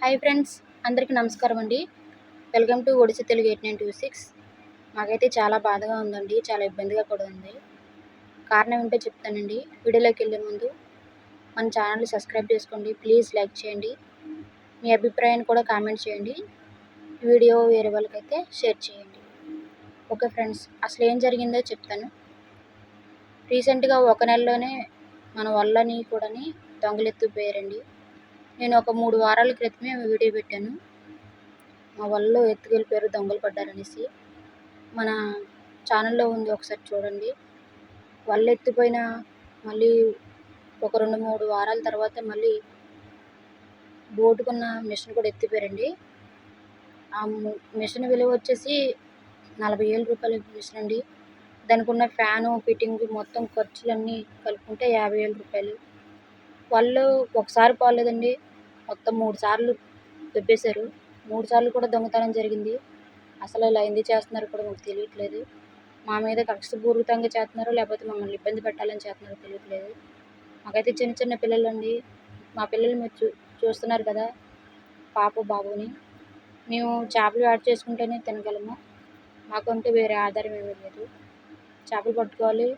Hi friends అందరికీ నమస్కారం అండి. వెల్కమ్ టు ఒడిసి Telugu eight nine two six. మాకైతే చాలా బాధగా ఉందండి చాలా ఇబ్బందిగా కూడా ఉంది. కారణం ఏంటో చెప్తానండి. వీడియోలోకి వెళ్ళే ముందు మన ఛానల్ సబ్స్క్రైబ్ చేసుకోండి ప్లీజ్ లైక్ చేయండి. మీ అభిప్రాయాన్ని కూడా కామెంట్ చేయండి. వీడియో వేరే వాళ్ళకైతే షేర్ చేయండి. ఓకే ఫ్రెండ్స్ అసలు ఏం జరిగిందో చెప్తాను. రీసెంట్గా ఒక నెలలోనే మన వల్లని కూడా దొంగలెత్తుకుపోయారండి. నేను ఒక మూడు వారాల క్రితమే వీడియో పెట్టాను. మా వాళ్ళు ఎత్తుకెళ్ళిపోయారు దొంగలు పడ్డారనేసి. మన ఛానల్లో ఉంది ఒకసారి చూడండి. వాళ్ళు ఎత్తిపోయిన మళ్ళీ ఒక రెండు మూడు వారాల తర్వాత మళ్ళీ బోటుకున్న మిషన్ కూడా ఎత్తిపోయారండి. ఆ మిషన్ విలువ వచ్చేసి నలభై వేల రూపాయల మిషన్ అండి. దానికి ఉన్న ఫ్యాను ఫిట్టింగ్ మొత్తం ఖర్చులన్నీ కలుపుకుంటే యాభై వేల రూపాయలు. వాళ్ళు ఒకసారి పోలేదండి. మొత్తం మూడు సార్లు దొబ్బేశారు. మూడు సార్లు కూడా దొంగతనం జరిగింది. అసలు ఇలా ఎందుకు చేస్తున్నారు కూడా మాకు తెలియట్లేదు. మా మీద కక్షపూరితంగా చేస్తున్నారో లేకపోతే మమ్మల్ని ఇబ్బంది పెట్టాలని చేస్తున్నారో తెలియట్లేదు. మాకైతే చిన్న చిన్న పిల్లలండి. మా పిల్లలు మీరు చూ చూస్తున్నారు కదా పాప బాబుని. మేము చేపలు యాడ్ చేసుకుంటేనే తినగలము. మాకంటే వేరే ఆధారం ఏమీ లేదు. చేపలు పట్టుకోవాలి.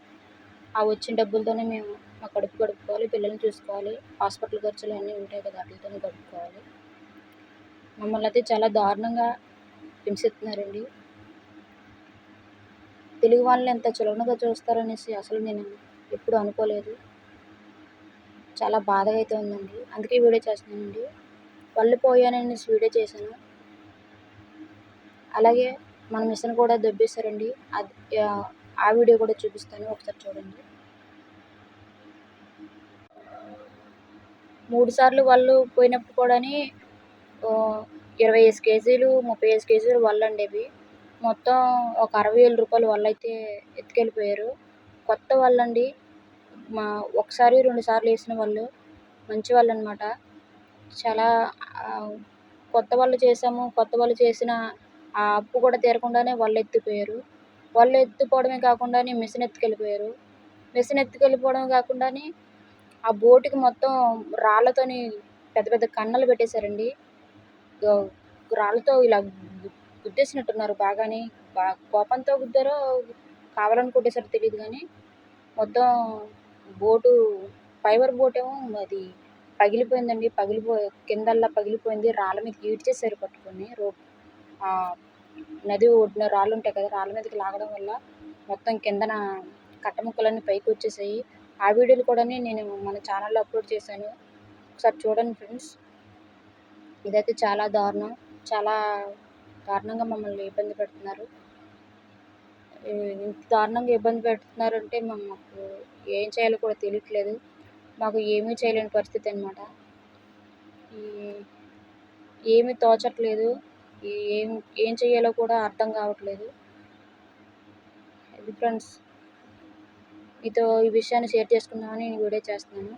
ఆ వచ్చిన డబ్బులతోనే మేము మా కడుపు గడుపుకోవాలి పిల్లల్ని చూసుకోవాలి హాస్పిటల్ ఖర్చులు అన్నీ ఉంటాయి కదా వాటితోనే గడుపుకోవాలి మమ్మల్ని అయితే చాలా దారుణంగా హింసిస్తున్నారండి. తెలుగు వాళ్ళని ఎంత చులకనగా చూస్తారనేసి అసలు నేను ఎప్పుడు అనుకోలేదు. చాలా బాధగా అయితే ఉందండి. అందుకే వీడియో చేస్తున్నానండి. పళ్ళు పోయాననేసి వీడియో చేశాను. అలాగే మన మిషన్ కూడా దొబ్బేశారండి. అది ఆ వీడియో కూడా చూపిస్తాను. ఒకసారి చూడండి. మూడు సార్లు వాళ్ళు పోయినప్పుడు కూడా ఇరవై ఐదు కేజీలు ముప్పై ఐదు కేజీలు వల్ల అండి మొత్తం ఒక అరవై వేల రూపాయలు వల్ల అయితే ఎత్తుకెళ్ళిపోయారు. కొత్త వాళ్ళండి మా ఒకసారి రెండు సార్లు వేసిన వాళ్ళు. మంచి వాళ్ళు అనమాట చాలా కొత్త వాళ్ళు చేసాము. కొత్త వాళ్ళు చేసిన ఆ అప్పు కూడా తీరకుండానే వాళ్ళు ఎత్తిపోయారు. వాళ్ళు ఎత్తుపోవడమే కాకుండానే మిషన్ ఎత్తుకెళ్ళిపోయారు. మిషన్ ఎత్తుకెళ్ళిపోవడమే కాకుండానే ఆ బోటుకి మొత్తం రాళ్ళతోని పెద్ద పెద్ద కన్నలు పెట్టేశారండి. రాళ్ళతో ఇలా గుద్దేసినట్టున్నారు బాగానే. బా కోపంతో గుద్దారో కావాలని తెలియదు కానీ మొత్తం బోటు ఫైబర్ బోట్ ఏమో అది పగిలిపోయిందండి. పగిలిపో కిందల్లా పగిలిపోయింది. రాళ్ళ మీద ఈడ్చేసారు పట్టుకొని రోప్ నది ఒడ్డున రాళ్ళు ఉంటాయి కదా రాళ్ళ మీదకి లాగడం వల్ల మొత్తం కిందన కట్టముక్కలన్నీ పైకి వచ్చేసాయి ఆ వీడియోలు కూడా నేను మన ఛానల్లో అప్లోడ్ చేశాను. ఒకసారి చూడండి ఫ్రెండ్స్ ఇదైతే చాలా దారుణం. చాలా దారుణంగా మమ్మల్ని ఇబ్బంది పెడుతున్నారు. ఇంత దారుణంగా ఇబ్బంది పెడుతున్నారు అంటే మాకు ఏం చేయాలో కూడా తెలియట్లేదు. మాకు ఏమీ చేయలేని పరిస్థితి అనమాట ఏమీ తోచట్లేదు. ఏం ఏం చేయాలో కూడా అర్థం కావట్లేదు. ఇది ఫ్రెండ్స్ మీతో ఈ విషయాన్ని షేర్ చేసుకుందామని నేను వీడియో చేస్తున్నాను.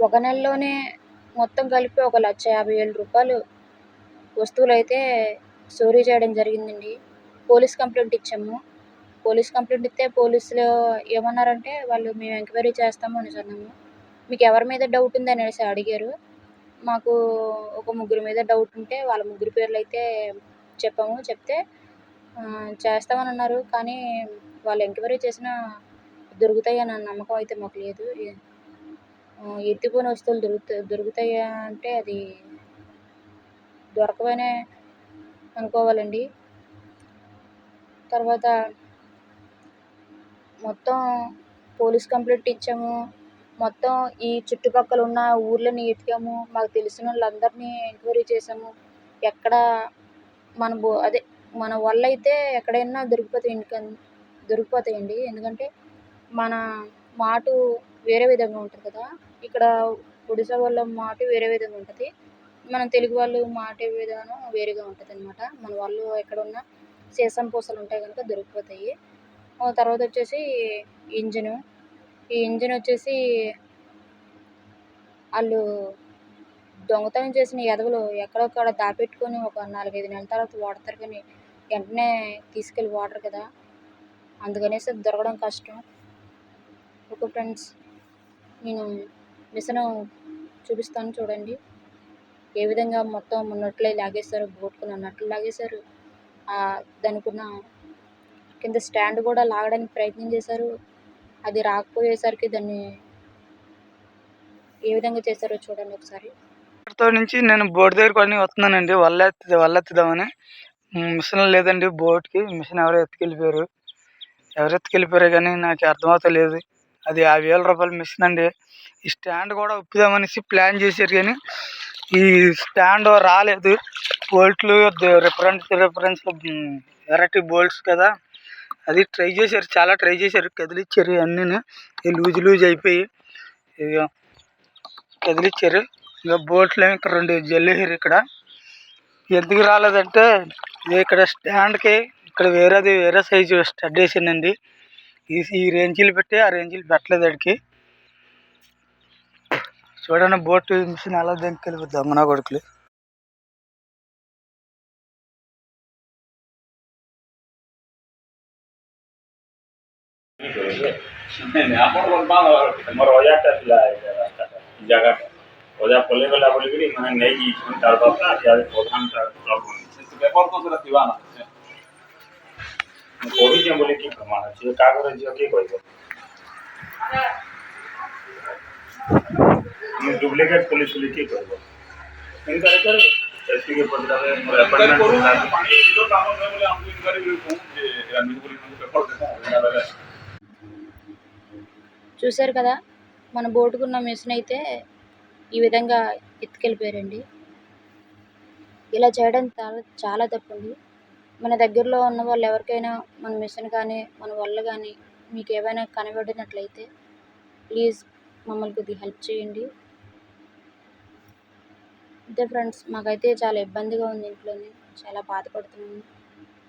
ఒక నెలలోనే మొత్తం కలిపి ఒక లక్ష యాభై వేల రూపాయలు వస్తువులు అయితే స్టోరీ చేయడం జరిగిందండి. పోలీస్ కంప్లైంట్ ఇచ్చాము. పోలీస్ కంప్లైంట్ ఇస్తే పోలీసులు ఏమన్నారంటే వాళ్ళు మేము ఎంక్వైరీ చేస్తాము అని అన్నాము. మీకు ఎవరి మీద డౌట్ ఉంది అనేసి అడిగారు. మాకు ఒక ముగ్గురు మీద డౌట్ ఉంటే వాళ్ళ ముగ్గురు పేర్లు అయితే చెప్పాము. చెప్తే చేస్తామని అన్నారు కానీ వాళ్ళు ఎంక్వైరీ చేసినా దొరుకుతాయి అన్న నమ్మకం అయితే మాకు లేదు. ఎత్తిపోయిన వస్తువులు దొరుకుతా దొరుకుతాయా అంటే అది దొరకవనే అనుకోవాలండి. తర్వాత మొత్తం పోలీస్ కంప్లైంట్ ఇచ్చాము. మొత్తం ఈ చుట్టుపక్కల ఉన్న ఊర్లని ఎతికాము. మాకు తెలిసిన వాళ్ళందరినీ ఎంక్వైరీ చేసాము. ఎక్కడ మన బో అదే మన వల్ల అయితే ఎక్కడైనా దొరికిపోతాయి దొరికిపోతాయండి. ఎందుకంటే మన మాటు వేరే విధంగా ఉంటుంది కదా. ఇక్కడ ఒడిశా వాళ్ళ మాట వేరే విధంగా ఉంటుంది. మన తెలుగు వాళ్ళు మాటే విధానం వేరేగా ఉంటుంది అనమాట మన వాళ్ళు ఎక్కడున్న సీసం పూసలు ఉంటాయి కనుక దొరికిపోతాయి. తర్వాత వచ్చేసి ఇంజిన్. ఈ ఇంజిన్ వచ్చేసి వాళ్ళు దొంగతనం చేసిన ఎదవలు ఎక్కడొక్కడ దాపెట్టుకొని ఒక నాలుగైదు నెలల తర్వాత వాడతారు కానీ వెంటనే తీసుకెళ్ళి వాడరు కదా. అందుకనేసి దొరకడం కష్టం. ఓకే ఫ్రెండ్స్ నేను మిషన్ చూపిస్తాను చూడండి. ఏ విధంగా మొత్తం ఉన్నట్లే లాగేశారు బోట్కుని నట్లు లాగేశారు. దానికున్న కింద స్టాండ్ కూడా లాగడానికి ప్రయత్నం చేశారు. అది రాకపోయేసరికి దాన్ని ఏ విధంగా చేశారో చూడండి ఒకసారి. నుంచి నేను బోర్డు దగ్గర కొని వస్తున్నానండి. వల్ల వల్లెత్తుదామని. మిషన్ లేదండి బోట్కి. మిషన్ ఎవరో ఎత్తుకెళ్ళిపోయారు? ఎవరు ఎత్తుకెళ్ళిపోయారు కానీ నాకు అర్థమవుతలేదు అది యాభై వేల రూపాయల మిషన్ అండి. ఈ స్టాండ్ కూడా ఒప్పుదామనేసి ప్లాన్ చేశారు కానీ ఈ స్టాండ్ రాలేదు. బోల్ట్లు రిఫరెన్స్ రిఫరెన్స్ వెరైటీ బోల్ట్స్ కదా. అది ట్రై చేశారు చాలా ట్రై చేశారు. కదిలిచ్చారు అన్నీ లూజ్ లూజ్ అయిపోయి ఇక కదిలిచ్చారు. ఇక బోట్లు ఇక్కడ రెండు జల్లేసారు ఇక్కడ. ఎందుకు రాలేదంటే ఇక్కడ స్టాండ్కి ఇక్కడ వేరేది వేరే సైజు స్టడ్ వేసిందండి. ఈ ఈ రేంజీలు పెట్టి ఆ రేంజీలు పెట్టలేదు అడికి చూడండి బోట్ మిషన్ ఎలా దానికి వెళ్ళిపోద్ది అమ్మనా కొడుకులు. ವ್ಯಾಪಾರ পদা কলে গলা বলিকি মানে নেই যাই তার বাপা ইয়ার প্রধান তার ক্লাব বনিছে পেপার তো সেটা থিবা না কবি যে বলে কি প্রমাণ আছে কা করে জিও কি কইব আমি ডুপ্লিকেট পুলিশ বলে কি কইব ইনকোয়ারি করে এসপি কে পদরা রে মোর অ্যাপয়েন্টমেন্ট করুন পানি দিও কাম হবে বলে আমি ইনকোয়ারি বলে কোন যে এরা মিরপুরি মানে পেপার দেখা చూశారు కదా మన బోటుకున్న మిషన్ అయితే ఈ విధంగా ఎత్తుకెళ్ళిపోయారండి. ఇలా చేయడం చాలా చాలా తప్పండి. మన దగ్గరలో ఉన్న వాళ్ళు ఎవరికైనా మన మిషన్ కానీ మన వల్ల కానీ మీకు ఏమైనా కనబడినట్లయితే ప్లీజ్ మమ్మల్ని కొద్దిగా హెల్ప్ చేయండి. అంతే ఫ్రెండ్స్ మాకైతే చాలా ఇబ్బందిగా ఉంది ఇంట్లోని. చాలా బాధపడుతున్నాము.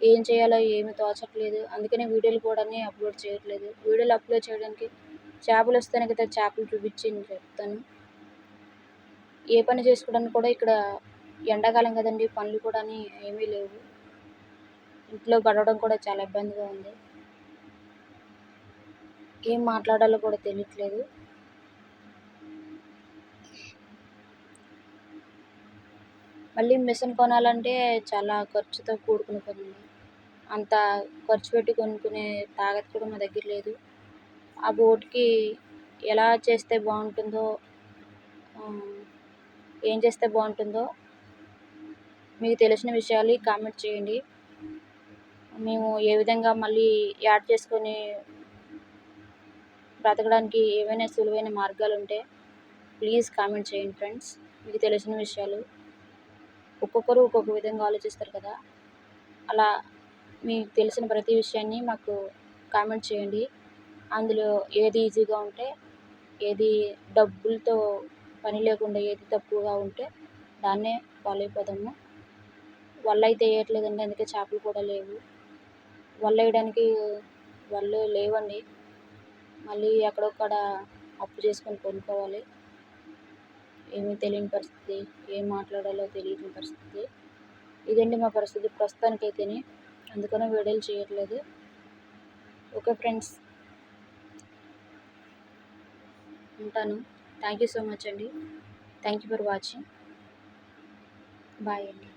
ఏం చేయాలో ఏమి తోచట్లేదు. అందుకనే వీడియోలు కూడా అప్లోడ్ చేయట్లేదు. వీడియోలు అప్లోడ్ చేయడానికి చేపలు వస్తేనే కదా చేపలు చూపించి నేను చెప్తాను. ఏ పని చేసుకోవడానికి కూడా ఇక్కడ ఎండాకాలం కదండి పనులు కూడా ఏమీ లేవు. ఇంట్లో గడవడం కూడా చాలా ఇబ్బందిగా ఉంది. ఏం మాట్లాడాలో కూడా తెలియట్లేదు. మళ్ళీ మిషన్ కొనాలంటే చాలా ఖర్చుతో కూడుకున్న పని. అంత ఖర్చు పెట్టి కొనుక్కునే తాగత కూడా మా దగ్గర లేదు. ఆ బోట్కి ఎలా చేస్తే బాగుంటుందో ఏం చేస్తే బాగుంటుందో మీకు తెలిసిన విషయాలు కామెంట్ చేయండి. మేము ఏ విధంగా మళ్ళీ యాడ్ చేసుకొని బ్రతకడానికి ఏమైనా సులువైన మార్గాలు ఉంటే ప్లీజ్ కామెంట్ చేయండి ఫ్రెండ్స్. మీకు తెలిసిన విషయాలు. ఒక్కొక్కరు ఒక్కొక్క విధంగా ఆలోచిస్తారు కదా. అలా మీకు తెలిసిన ప్రతి విషయాన్ని మాకు కామెంట్ చేయండి. అందులో ఏది ఈజీగా ఉంటే ఏది డబ్బులతో పని లేకుండా ఏది తక్కువగా ఉంటే దాన్నే ఫాలో వల్ల వల అయితే వేయట్లేదండి అందుకే చేపలు కూడా లేవు. వల వేయడానికి వలలు లేవండి. మళ్ళీ ఎక్కడొక్కడ అప్పు చేసుకొని కొనుక్కోవాలి. ఏమీ తెలియని పరిస్థితి ఏం మాట్లాడాలో తెలియని పరిస్థితి. ఇదండి మా పరిస్థితి ప్రస్తుతానికైతేనే. అందుకనే వీడియోలు చేయట్లేదు. Okay friends. ఉంటాను. థ్యాంక్ యూ సో మచ్ అండి. Thank you for watching. Bye అండి.